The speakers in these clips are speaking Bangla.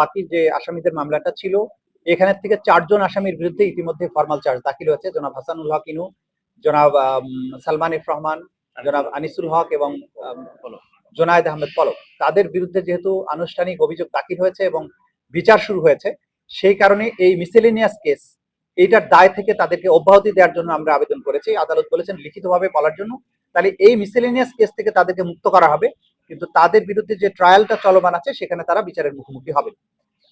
বাকি যে আসামিদের মামলাটা ছিল, এখানে থেকে চারজন আসামির বিরুদ্ধে ইতিমধ্যে ফর্মাল চার্জ দাখিল হয়েছে। জনাব হাসানুল হক ইনু, জনাব সালমান এফ রহমান, জনাব আনিসুল হক এবং জোনায়েদ আহমেদ পলক। তাদের বিরুদ্ধে যেহেতু আনুষ্ঠানিক অভিযোগ দাখিল হয়েছে এবং বিচার শুরু হয়েছে, সেই কারণে এই মিসেলেনিয়াস কেস এইটার দায় থেকে তাদেরকে অব্যাহতি দেওয়ার জন্য আমরা আবেদন করেছি। আদালত বলেছেন লিখিতভাবে বলার জন্য। তাহলে এই মিসেলেনিয়াস কেস থেকে তাদেরকে মুক্ত করা হবে। কিন্তু তাদের বিরুদ্ধে যে ট্রায়ালটা চলমান আছে, সেখানে তারা বিচারের মুখোমুখি হবে।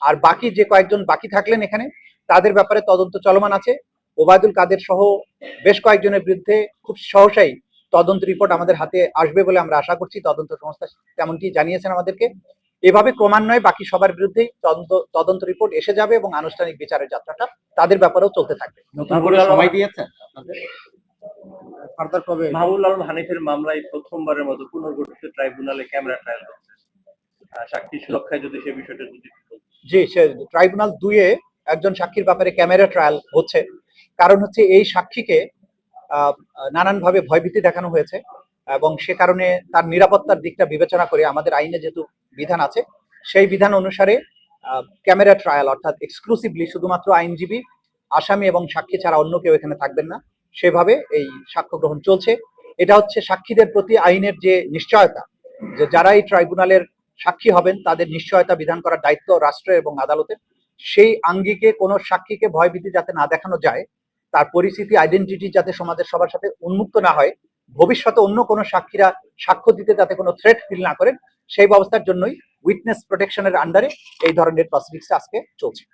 আর বাকি যে কয়েকজন বাকি থাকলেন এখানে, তাদের ব্যাপারে তদন্ত চলমান আছে। ওবায়দুল কাদের সহ বেশ কয়েকজনের বিরুদ্ধে খুব সহসাই তদন্ত রিপোর্ট আমাদের হাতে আসবে বলে আমরা আশা করছি। তদন্ত সংস্থা তেমনটি জানিয়েছেন আমাদেরকে। এভাবে ক্রমান্বয়ে বাকি সবার বিরুদ্ধেই তদন্ত তদন্ত রিপোর্ট এসে যাবে এবং আনুষ্ঠানিক বিচারের যাত্রাটা তাদের ব্যাপারেও চলতে থাকবে। নতুন করে সময় দিয়েছেন ফার্দার কবে? মাহবুল আলম হানিফের মামলায় প্রথমবারের মতো পুনর্গঠিত ট্রাইব্যুনালে ক্যামেরা ট্রায়াল হচ্ছে সাক্ষী সুরক্ষায় যদি সে বিষয়টা যদি জি সে ট্রাইব্যুনাল দুইয়ে একজন সাক্ষীর ব্যাপারে ক্যামেরা ট্রায়াল হচ্ছে। কারণ হচ্ছে এই সাক্ষীকে নানানভাবে ভয়ভীতি দেখানো হয়েছে এবং সে কারণে তার নিরাপত্তার দিকটা বিবেচনা করে আমাদের আইনে যেহেতু বিধান আছে সেই বিধান অনুসারে ক্যামেরা ট্রায়াল অর্থাৎ এক্সক্লুসিভলি শুধুমাত্র আইনজীবী আসামি এবং সাক্ষী ছাড়া অন্য কেউ এখানে থাকবেন না। সেভাবে এই সাক্ষ্য গ্রহণ চলছে। এটা হচ্ছে সাক্ষীদের প্রতি আইনের যে নিশ্চয়তা, যে যারা এই ট্রাইব্যুনালের সাক্ষী হবেন, তাদের নিশ্চয়তা বিধান করার দায়িত্ব রাষ্ট্রের এবং আদালতের। সেই আঙ্গিকে, কোনো সাক্ষীকে ভয়ভীতি যাতে না দেখানো যায়, তার পরিস্থিতি আইডেন্টিটি যাতে সমাজের সবার সাথে উন্মুক্ত না হয়, ভবিষ্যতে অন্য কোনো সাক্ষীরা সাক্ষ্য দিতে যাতে কোনো থ্রেট ফিল না করেন, সেই ব্যবস্থার জন্যই উইটনেস প্রোটেকশনের আন্ডারে এই ধরনের প্রসিডিংস আজকে চলছে।